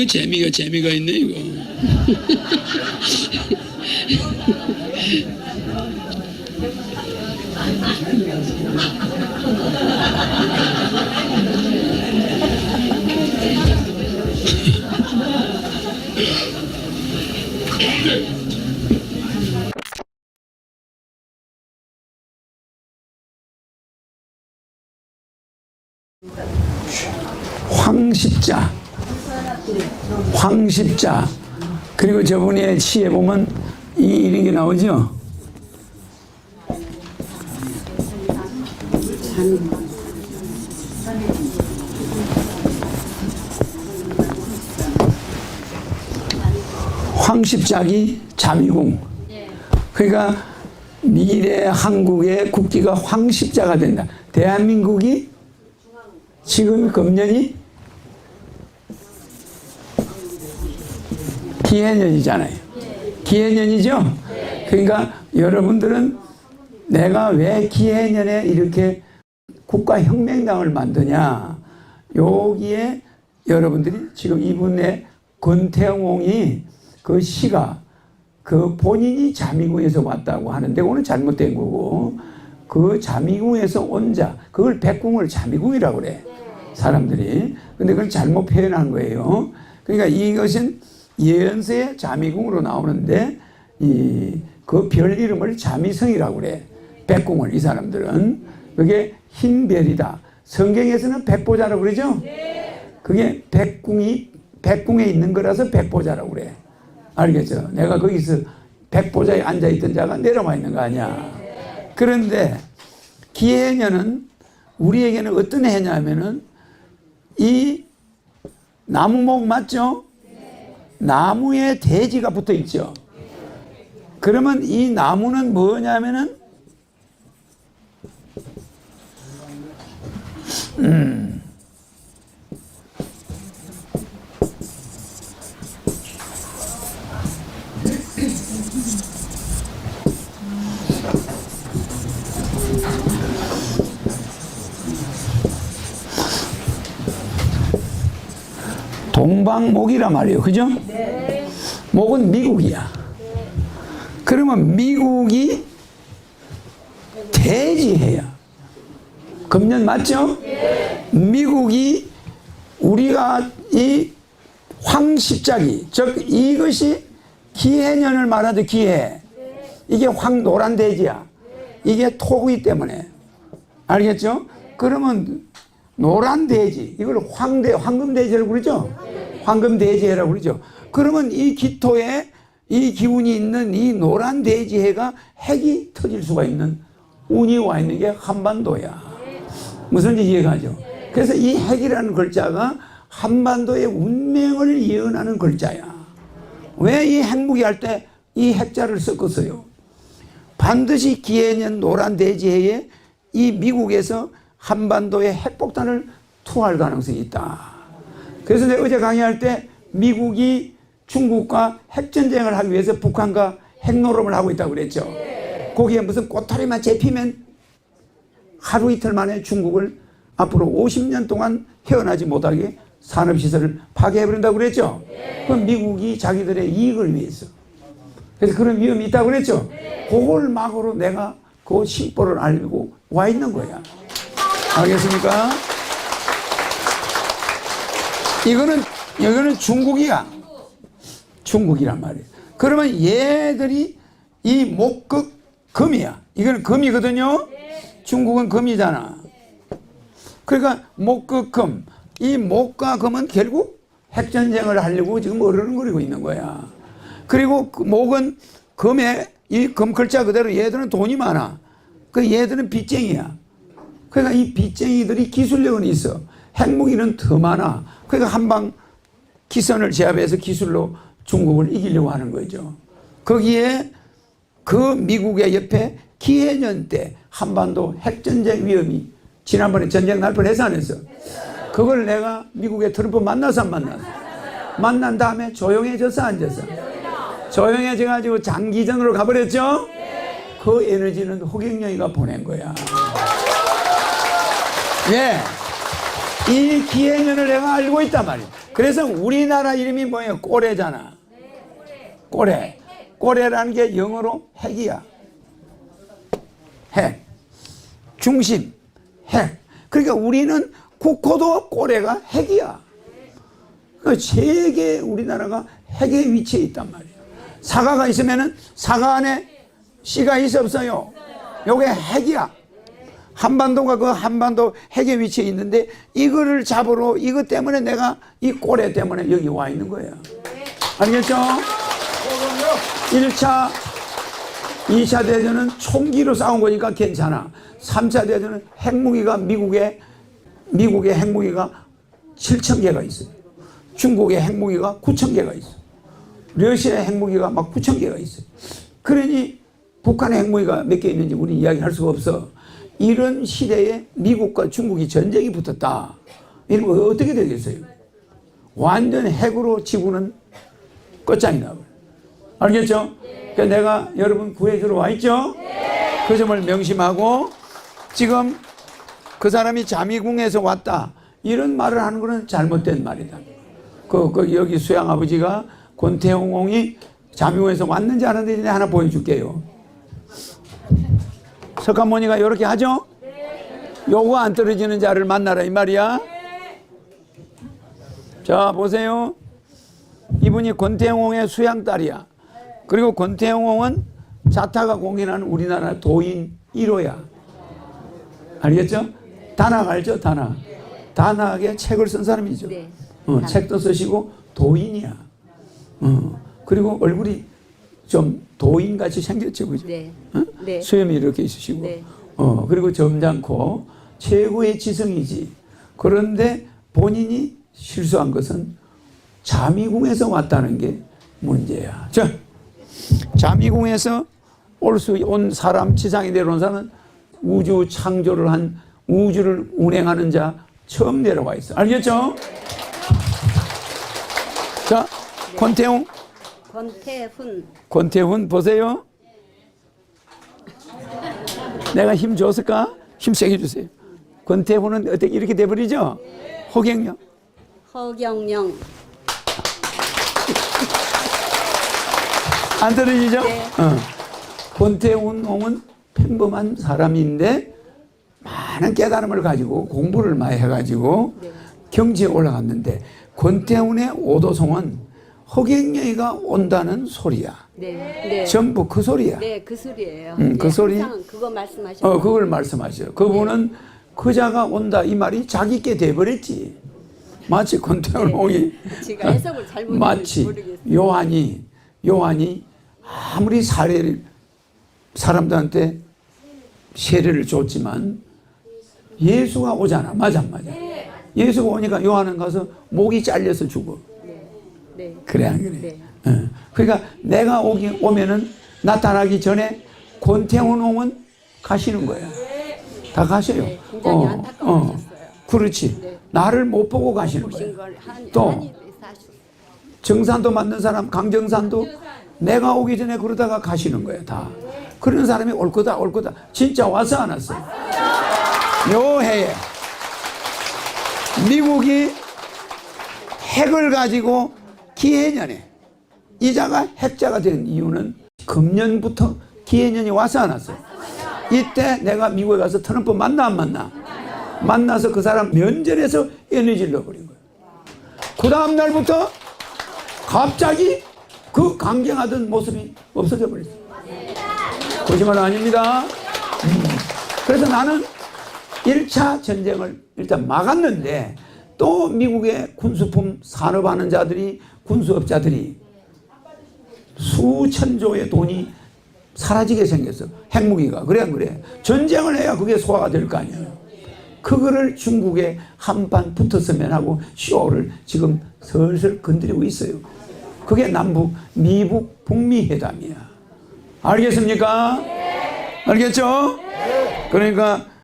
이거 재미가 재미가 있네 이거. 황십자, 황십자. 그리고 저분의 시에 보면 이 이런 게 나오죠. 황십자기 자미궁. 그러니까 미래 한국의 국기가 황십자가 된다. 대한민국이 지금 금년이 기해년이잖아요. 기해년이죠? 그러니까 여러분들은 내가 왜 기해년에 이렇게 국가혁명당을 만드냐. 여기에 여러분들이 지금 이분의 권태웅이 그 시가 그 본인이 자미궁에서 왔다고 하는데 그거는 잘못된 거고 그 자미궁에서 온 자, 그걸 백궁을 자미궁이라고 그래. 사람들이. 근데 그걸 잘못 표현한 거예요. 그러니까 이것은 예언서의 자미궁으로 나오는데 이 그 별 이름을 자미성이라고 그래. 백궁을 이 사람들은 그게 흰 별이다. 성경에서는 백보자라고 그러죠? 그게 백궁이 백궁에 있는 거라서 백보자라고 그래. 알겠죠? 내가 거기서 백보자에 앉아 있던 자가 내려와 있는 거 아니야. 그런데 기해년은 우리에게는 어떤 해냐면은 이 나무목 맞죠? 나무에 대지가 붙어 있죠. 그러면 이 나무는 뭐냐면은 음. 동방목이란 말이에요. 그죠? 목은 미국이야. 그러면 미국이 대지해야. 금년 맞죠? 미국이 우리가 이 황십자기, 즉 이것이 기해년을 말하죠, 기해. 이게 황 노란 대지야. 이게 토구이 때문에. 알겠죠? 그러면 노란 대지, 이걸 황대, 황금대지라고 그러죠? 황금 대지해라고 그러죠? 그러면 이 기토에 이 기운이 있는 이 노란 대지해가 핵이 터질 수가 있는 운이 와 있는 게 한반도야. 무슨 지 이해가죠? 그래서 이 핵이라는 글자가 한반도의 운명을 예언하는 글자야. 왜 이 핵무기 할 때 이 핵자를 섞었어요? 반드시 기해년 노란 대지해에 이 미국에서 한반도에 핵폭탄을 투하할 가능성이 있다. 그래서 내가 어제 강의할 때 미국이 중국과 핵전쟁을 하기 위해서 북한과 핵노름을 하고 있다고 그랬죠. 거기에 무슨 꼬타리만 잡히면 하루 이틀 만에 중국을 앞으로 50년 동안 헤어나지 못하게 산업시설을 파괴해버린다고 그랬죠. 그럼 미국이 자기들의 이익을 위해서. 그래서 그런 위험이 있다고 그랬죠. 그걸 막으로 내가 그 심보를 알고 와 있는 거야. 알겠습니까? 이거는, 여기는 중국이야. 중국이란 말이에요. 그러면 얘들이 이 목극 금이야. 이거는 금이거든요. 중국은 금이잖아. 그러니까 목극 금. 이 목과 금은 결국 핵전쟁을 하려고 지금 어르렁거리고 있는 거야. 그리고 그 목은 금에 이 금 글자 그대로 얘들은 돈이 많아. 그 얘들은 빚쟁이야. 그러니까 이 빚쟁이들이 기술력은 있어. 핵무기는 더 많아. 그러니까 한방 기선을 제압해서 기술로 중국을 이기려고 하는 거죠. 거기에 그 미국의 옆에 기해년 때 한반도 핵전쟁 위험이 지난번에 전쟁 날 뻔해서 안 했어. 그걸 내가 미국의 트럼프 만나서 안 만나서. 만난 다음에 조용해져서 앉아서. 조용해져가지고 장기전으로 가버렸죠? 그 에너지는 호경영이가 보낸 거야. 예. 이 기해년을 내가 알고 있단 말이야. 그래서 우리나라 이름이 뭐예요? 꼬레잖아. 꼬레. 꼬레라는 게 영어로 핵이야. 핵. 중심. 핵. 그러니까 우리는 국호도 꼬레가 핵이야. 그 세계 우리나라가 핵의 위치에 있단 말이에요. 사과가 있으면은 사과 안에 씨가 있어 없어요? 요게 핵이야. 한반도가 그 한반도 핵의 위치에 있는데 이거를 잡으러 이것 때문에 내가 이 꼬레 때문에 여기 와 있는 거예요. 알겠죠? 1차, 2차 대전은 총기로 싸운 거니까 괜찮아. 3차 대전은 핵무기가 미국의 미국의 핵무기가 7천 개가 있어요. 중국의 핵무기가 9천 개가 있어요. 러시아의 핵무기가 막 9천 개가 있어요. 그러니 북한의 핵무기가 몇 개 있는지 우리 이야기할 수가 없어. 이런 시대에 미국과 중국이 전쟁이 붙었다. 이러면 어떻게 되겠어요? 완전 핵으로 지구는 끝장이 나버려. 알겠죠? 그러니까 내가 여러분 구해주러 와 있죠? 그 점을 명심하고 지금 그 사람이 자미궁에서 왔다. 이런 말을 하는 것은 잘못된 말이다. 그, 그 여기 수양 아버지가 권태웅 옹이 자미궁에서 왔는지 안 왔는지 하나 보여줄게요. 석가모니가 이렇게 하죠? 요거 안 떨어지는 자를 만나라 이 말이야. 자 보세요. 이분이 권태웅의 수양딸이야. 그리고 권태웅은 자타가 공인하는 우리나라 도인 1호야. 알겠죠? 단학 알죠? 단학. 단학의 책을 쓴 사람이죠. 네. 어, 책도 쓰시고 도인이야. 어, 그리고 얼굴이 좀 도인같이 생겼죠, 그죠? 네. 어? 네. 수염이 이렇게 있으시고, 네. 어, 그리고 점잖고 최고의 지성이지. 그런데 본인이 실수한 것은 자미궁에서 왔다는 게 문제야. 자, 자미궁에서 올 수 온 사람, 지상에 내려온 사람은 우주 창조를 한 우주를 운행하는 자 처음 내려와 있어. 알겠죠? 자, 권태웅, 권태훈 권태훈 보세요. 내가 힘 줬을까? 힘 세게 주세요. 권태훈은 어떻게 이렇게 돼버리죠? 호갱요. 허경영 안 떨어지죠? 네. 어. 권태훈 옹은 평범한 사람인데 많은 깨달음을 가지고 공부를 많이 해가지고 네. 경지에 올라갔는데 권태훈의 오도송은 허경영이가 온다는 소리야. 네. 네. 전부 그 소리야. 네, 그 소리예요. 음, 그 네, 소리? 항상 그거 말씀하셨죠. 어, 그걸 말씀하셔요. 그분은 그자가 온다 이 말이 자기께 돼버렸지. 마치 권태훈 옹이 제가 해석을 잘못 마치 모르겠어요. 요한이 요한이 아무리 사례를 사람들한테 세례를 줬지만 예수가 오잖아. 맞아, 안 맞아. 예수가 오니까 요한은 가서 목이 잘려서 죽어. 네. 네. 그래 안 그래? 네. 어. 그러니까 내가 오기 오면은 나타나기 전에 권태훈 옹은 가시는 거야. 다 가셔요. 네, 굉장히 안타까워하셨어요. 그렇지. 네. 나를 못 보고 가시는 한, 또. 정산도 맞는 사람, 강정산도 내가 오기 전에 그러다가 가시는 거예요, 다. 그런 사람이 올 거다, 올 거다. 진짜 와서 안 왔어. 요 해에 미국이 핵을 가지고 기해년에 이자가 핵자가 된 이유는 금년부터 기해년이 와서 안 왔어. 이때 내가 미국에 가서 트럼프 만나 안 만나? 만나서 그 사람 면전에서 에너지를 넣어버린 거예요. 그 다음 날부터 갑자기 그 강경하던 모습이 없어져 버렸어요. 거짓말 아닙니다. 음. 그래서 나는 1차 전쟁을 일단 막았는데 또 미국의 군수품 산업하는 자들이 군수업자들이 수천조의 돈이 사라지게 생겼어. 핵무기가. 그래, 안 그래? 전쟁을 해야 그게 소화가 될 거 아니에요. 그거를 중국에 한판 붙었으면 하고 쇼를 지금 슬슬 건드리고 있어요. 그게 남북, 미북, 북미 회담이야. 알겠습니까? 알겠죠? 그러니까